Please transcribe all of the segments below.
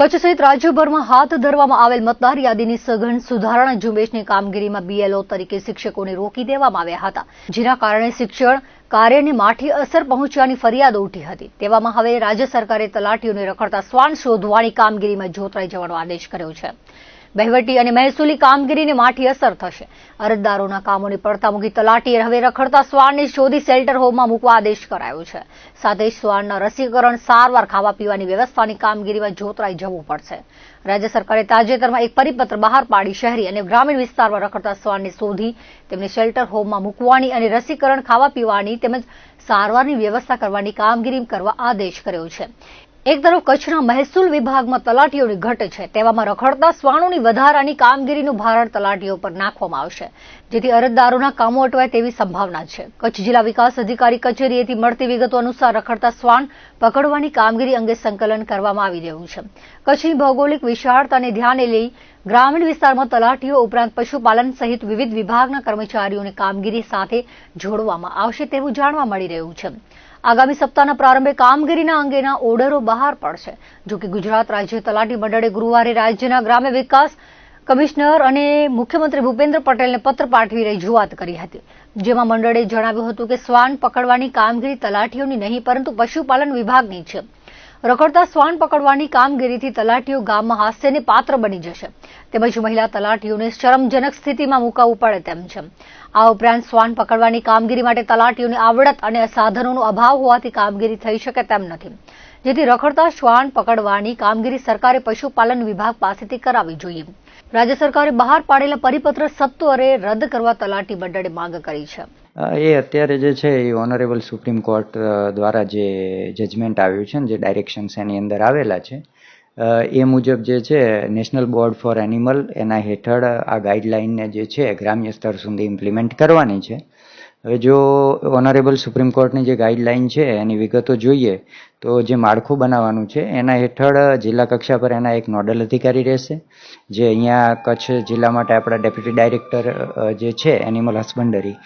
કચ્છ સહિત રાજ્યભરમાં હાથ ધરવામાં આવેલ મતદાર યાદીની સઘન સુધારણા ઝુંબેશની કામગીરીમાં બીએલઓ તરીકે શિક્ષકોને રોકી દેવામાં આવ્યા હતા, જેના કારણે શિક્ષણ કાર્યને માઠી અસર પહોંચવાની ફરિયાદો ઉઠી હતી. તેવામાં હવે રાજ્ય સરકારે તલાટીઓને રખડતા શ્વાન શોધવાની કામગીરીમાં જોતરાઈ જવાનો આદેશ કર્યો છે. વહીવટી અને મહેસૂલી કામગીરીને માઠી અસર થશે. અરજદારોના કામોની પડતા મૂકી તલાટીએ હવે રખડતા શ્વાનને શોધી શેલ્ટર હોમમાં મૂકવા આદેશ કરાયો છે. સાથે જ શ્વાનના રસીકરણ સારવાર ખાવા પીવાની વ્યવસ્થાની કામગીરીમાં જોતરાઈ જવું પડશે. રાજ્ય સરકારે તાજેતરમાં એક પરિપત્ર બહાર પાડી શહેરી અને ગ્રામીણ વિસ્તારમાં રખડતા શ્વાનને શોધી તેમને શેલ્ટર હોમમાં મૂકવાની અને રસીકરણ ખાવા પીવાની તેમજ સારવારની વ્યવસ્થા કરવાની કામગીરી કરવા આદેશ કર્યો છે. એક તરફ કચ્છના મહેસૂલ વિભાગમાં તલાટીઓની ઘટ છે, તેવામાં રખડતા શ્વાનોની વધારાની કામગીરીનું ભારણ તલાટીઓ પર નાખવામાં આવશે, જેથી અરજદારોના કામો અટવાય તેવી સંભાવના છે. કચ્છ જિલ્લા વિકાસ અધિકારી કચેરીએથી મળતી વિગતો અનુસાર રખડતા શ્વાન પકડવાની કામગીરી અંગે સંકલન કરવામાં આવી રહ્યું છે. કચ્છની ભૌગોલિક વિશાળતાને ધ્યાને લઈ ગ્રામીણ વિસ્તારમાં તલાટીઓ ઉપરાંત પશુપાલન સહિત વિવિધ વિભાગના કર્મચારીઓની કામગીરી સાથે જોડવામાં આવશે તેવું જાણવા મળી રહ્યું છે. આગામી સપ્તાહના પ્રારંભે કામગીરીના અંગેના ઓર્ડરો બહાર પડશે. જો કે ગુજરાત રાજ્ય તલાટી મંડળે ગુરુવારે રાજ્યના ગ્રામ્ય વિકાસ કમિશનર અને મુખ્યમંત્રી ભૂપેન્દ્ર પટેલને પત્ર પાઠવી રજૂઆત કરી હતી. જેમાં મંડળે જણાવ્યું હતું કે શ્વાન પકડવાની કામગીરી તલાટીઓની નહીં, પરંતુ પશુપાલન વિભાગની છે. રખડતા શ્વાન પકડવાની કામગીરીથી તલાટીઓ ગામમાં હાસ્યને પાત્ર બની જશે. તેમજ મહિલા તલાટીઓને શરમજનક સ્થિતિમાં મુકાવવું પડે તેમ છે. આ ઉપરાંત શ્વાન પકડવાની કામગીરી માટે તલાટીઓની આવડત અને સાધનોનો અભાવ હોવાથી કામગીરી થઈ શકે તેમ નથી. જેથી રખડતા શ્વાન પકડવાની કામગીરી સરકારે પશુપાલન વિભાગ પાસેથી કરાવવી જોઈએ. રાજ્ય સરકારે બહાર પાડેલા પરિપત્ર સત્વરે રદ કરવા તલાટી મંડળે માંગ કરી છે. એ અત્યારે જે છે એ ઓનરેબલ સુપ્રીમ કોર્ટ દ્વારા જે જજમેન્ટ આવ્યું છે ને, જે ડાયરેક્શન્સ એની અંદર આવેલા છે એ મુજબ જે છે નેશનલ બોર્ડ ફોર એનિમલ એના હેઠળ આ ગાઈડલાઇનને જે છે ગ્રામ્ય સ્તર સુધી ઇમ્પ્લિમેન્ટ કરવાની છે. હવે જો ઓનરેબલ સુપ્રીમ કોર્ટની જે ગાઈડલાઇન છે એની વિગતો જોઈએ તો જે માળખું બનાવવાનું છે, એના હેઠળ જિલ્લા કક્ષા પર એના એક નોડલ અધિકારી રહેશે, જે અહીંયા કચ્છ જિલ્લા માટે આપણા ડેપ્યુટી ડાયરેક્ટર જે છે, એનિમલ હસબન્ડરી,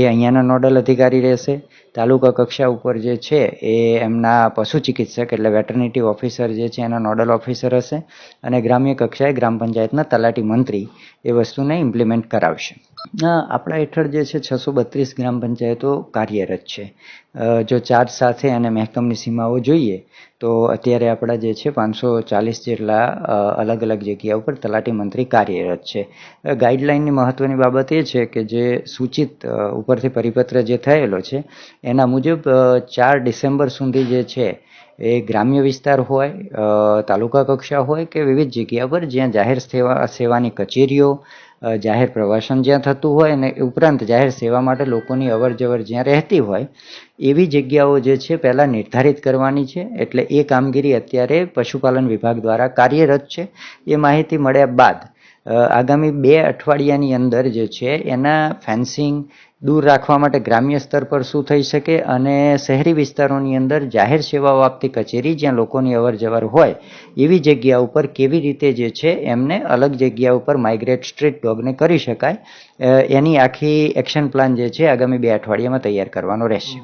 એ અહીંયાના નોડલ અધિકારી રહેશે. તાલુકા કક્ષા ઉપર જે છે, એ એમના પશુ ચિકિત્સક એટલે વેટરનિટી ઓફિસર જે છે, એના નોડલ ઓફિસર હશે અને ગ્રામ્ય કક્ષાએ ગ્રામ પંચાયતના તલાટી મંત્રી એ વસ્તુને ઇમ્પ્લિમેન્ટ કરાવશે. આપણા હેઠળ જે છે, છસો બત્રીસ ગ્રામ પંચાયતો કાર્યરત છે. જો ચાર્જ સાથે અને મહેકમની સીમાઓ જોઈએ, તો અત્યારે આપણા જે છે પાંચસો ચાલીસ જેટલા અલગ અલગ જગ્યા ઉપર તલાટી મંત્રી કાર્યરત છે. ગાઈડલાઇનની મહત્વની બાબત એ છે કે જે સૂચિત ઉપરથી પરિપત્ર જે થયેલો છે, એના મુજબ ચાર ડિસેમ્બર સુધી જે છે એ ગ્રામ્ય વિસ્તાર હોય તાલુકા કક્ષા હોય કે વિવિધ જગ્યા પર જ્યાં જાહેર સેવા, સેવાની કચેરીઓ જાહેર પ્રવાસન જ્યાં થતું હોય અને ઉપરાંત જાહેર સેવા માટે લોકોની અવર જવર જ્યાં રહેતી હોય, એવી જગ્યાઓ જે છે પહેલાં નિર્ધારિત કરવાની છે. એટલે એ કામગીરી અત્યારે પશુપાલન વિભાગ દ્વારા કાર્યરત છે. એ માહિતી મળ્યા બાદ આગામી બે અઠવાડિયાની અંદર જે છે, એના ફેન્સિંગ દૂર રાખવા માટે ગ્રામ્ય સ્તર પર શું થઈ શકે અને શહેરી વિસ્તારોની અંદર જાહેર સેવાઓ આપતી કચેરી જ્યાં લોકોની અવર જવર હોય, એવી જગ્યા ઉપર કેવી રીતે જે છે, એમને અલગ જગ્યા ઉપર માઇગ્રેટ સ્ટ્રીટ ડોગને કરી શકાય. એની આખી એક્શન પ્લાન જે છે, આગામી બે અઠવાડિયામાં તૈયાર કરવાનો રહેશે.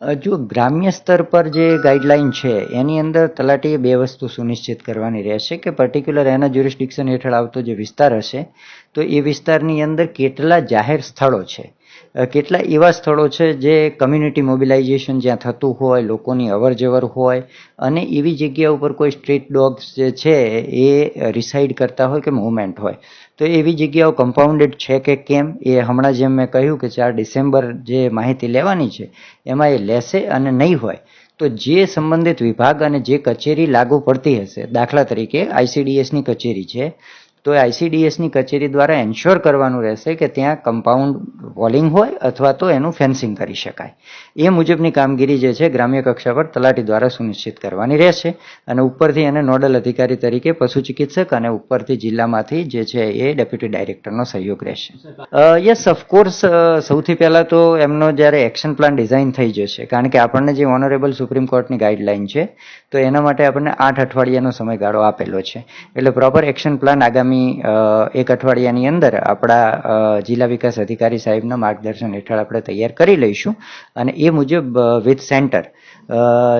જો ગ્રામ્ય સ્તર પર જે ગાઈડલાઈન છે, એની અંદર તલાટીએ બે વસ્તુ સુનિશ્ચિત કરવાની રહેશે કે પર્ટિક્યુલર એના જ્યુરિસ્ડિક્શન હેઠળ આવતો જે વિસ્તાર હશે, તો એ વિસ્તારની અંદર કેટલા જાહેર સ્થળો છે. કેટલા એવા સ્થળો છે જે કમ્યુનિટી મોબિલાઇઝેશન જ્યાં થતું હોય, લોકોની અવર જવર હોય, અને એવી જગ્યા ઉપર કોઈ સ્ટ્રીટ ડોગ્સ જે છે એ રિસાઇડ કરતા હોય કે મુવમેન્ટ હોય? તો એવી જગ્યાઓ કમ્પાઉન્ડેડ છે કે કેમ? એ હમણાં જેમ મેં કહ્યું કે ચાર ડિસેમ્બર જે માહિતી લેવાની છે, એમાં એ લેશે અને નહીં હોય. તો જે સંબંધિત વિભાગ અને જે કચેરી લાગુ પડતી હશે, દાખલા તરીકે આઈસીડીએસની કચેરી છે તો આઈસીડીએસની કચેરી દ્વારા એન્શ્યોર કરવાનું રહેશે કે ત્યાં કમ્પાઉન્ડ વોલિંગ હોય અથવા તો એનું ફેન્સિંગ કરી શકાય. એ મુજબની કામગીરી જે છે ગ્રામ્ય કક્ષા પર તલાટી દ્વારા સુનિશ્ચિત કરવાની રહેશે અને ઉપરથી એને નોડલ અધિકારી તરીકે પશુ ચિકિત્સક અને ઉપરથી જિલ્લામાંથી જે છે એ ડેપ્યુટી ડાયરેક્ટરનો સહયોગ રહેશે. યસ ઓફકોર્સ સૌથી પહેલાં તો એમનો જ્યારે એક્શન પ્લાન ડિઝાઇન થઈ જશે, કારણ કે આપણને જે ઓનરેબલ સુપ્રીમ કોર્ટની ગાઈડલાઈન છે, તો એના માટે આપણને આઠ અઠવાડિયાનો સમયગાળો આપેલો છે. એટલે પ્રોપર એક્શન પ્લાન આગામી અ, એક અઠવાડિયાની અંદર આપણા જિલ્લા વિકાસ અધિકારી સાહેબના માર્ગદર્શન હેઠળ આપણે તૈયાર કરી લઈશું. અને એ મુજબ વિથ સેન્ટર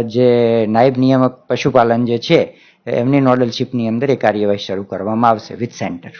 જે નાયબ નિયામક પશુપાલન જે છે એમની નોડલશીપની અંદર એ કાર્યવાહી શરૂ કરવામાં આવશે વિથ સેન્ટર.